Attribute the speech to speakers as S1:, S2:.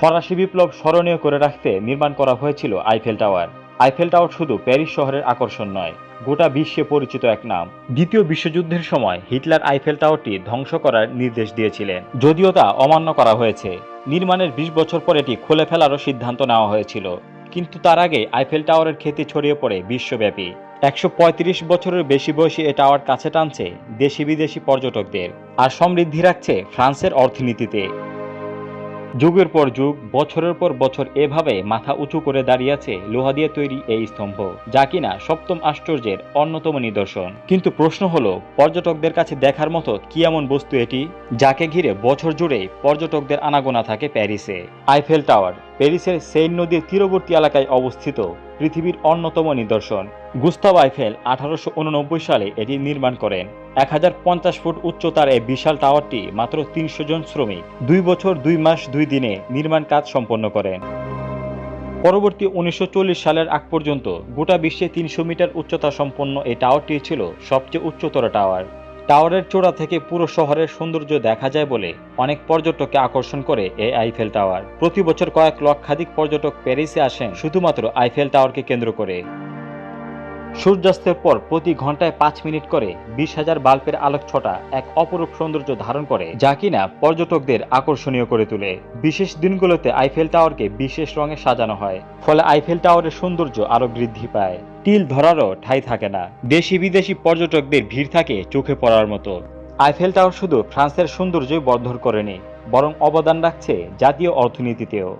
S1: ফরাসি বিপ্লব স্মরণীয় করে রাখতে নির্মাণ করা হয়েছিল আইফেল টাওয়ার। আইফেল টাওয়ার শুধু প্যারিস শহরের আকর্ষণ নয়, গোটা বিশ্বে পরিচিত এক নাম। দ্বিতীয় বিশ্বযুদ্ধের সময় হিটলার আইফেল টাওয়ারটি ধ্বংস করার নির্দেশ দিয়েছিলেন। যদিও তা অমান্য করা হয়েছে, নির্মাণের বিশ বছর পর এটি খুলে ফেলারও সিদ্ধান্ত নেওয়া হয়েছিল। কিন্তু তার আগে আইফেল টাওয়ারের খ্যাতি ছড়িয়ে পড়ে বিশ্বব্যাপী। একশো পঁয়ত্রিশ বছরের বেশি বয়সী এ টাওয়ার কাছে টানছে দেশি বিদেশি পর্যটকদের, আর সমৃদ্ধি রাখছে ফ্রান্সের অর্থনীতিতে। যুগের পর যুগ, বছরের পর বছর এভাবে মাথা উঁচু করে দাঁড়িয়ে আছে লোহা দিয়ে তৈরি এই স্তম্ভ, যা কিনা সপ্তম আশ্চর্যের অন্যতম নিদর্শন। কিন্তু প্রশ্ন হলো, পর্যটকদের কাছে দেখার মতো কি এমন বস্তু এটি, যাকে ঘিরে বছর জুড়ে পর্যটকদের আনাগোনা থাকে প্যারিসে? আইফেল টাওয়ার প্যারিসের সেইন নদীর তীরবর্তী এলাকায় অবস্থিত পৃথিবীর অন্যতম নিদর্শন। গুস্তাভ আইফেল আঠারোশো উননব্বই সালে এটি নির্মাণ করেন। এক হাজার পঞ্চাশ ফুট উচ্চতার এই বিশাল টাওয়ারটি মাত্র তিনশো জন শ্রমিক দুই বছর দুই মাস দুই দিনে নির্মাণ কাজ সম্পন্ন করেন। পরবর্তী উনিশশো চল্লিশ সালের আগ পর্যন্ত গোটা বিশ্বে তিনশো মিটার উচ্চতা সম্পন্ন এই টাওয়ারটি ছিল সবচেয়ে উচ্চতর টাওয়ার। টাওয়ারের চূড়া থেকে পুরো শহরের সৌন্দর্য দেখা যায় বলে অনেক পর্যটককে আকর্ষণ করে এই আইফেল টাওয়ার। প্রতি বছর কয়েক লক্ষাধিক পর্যটক প্যারিসে আসেন শুধুমাত্র আইফেল টাওয়ারকে কেন্দ্র করে। সূর্যাস্তের পর প্রতি ঘন্টায় পাঁচ মিনিট করে বিশ হাজার বাল্বের আলোক ছটা এক অপরূপ সৌন্দর্য ধারণ করে, যা কিনা পর্যটকদের আকর্ষণীয় করে তোলে। বিশেষ দিনগুলোতে আইফেল টাওয়ারকে বিশেষ রঙে সাজানো হয়, ফলে আইফেল টাওয়ারের সৌন্দর্য আরও বৃদ্ধি পায়। টিল ধরারও ঠাঁই থাকে না দেশি বিদেশি পর্যটকদের ভিড় থাকে চোখে পড়ার মতো। আইফেল টাওয়ার শুধু ফ্রান্সের সৌন্দর্যই বর্ধর করেনি, বরং অবদান রাখছে জাতীয় অর্থনীতিতেও।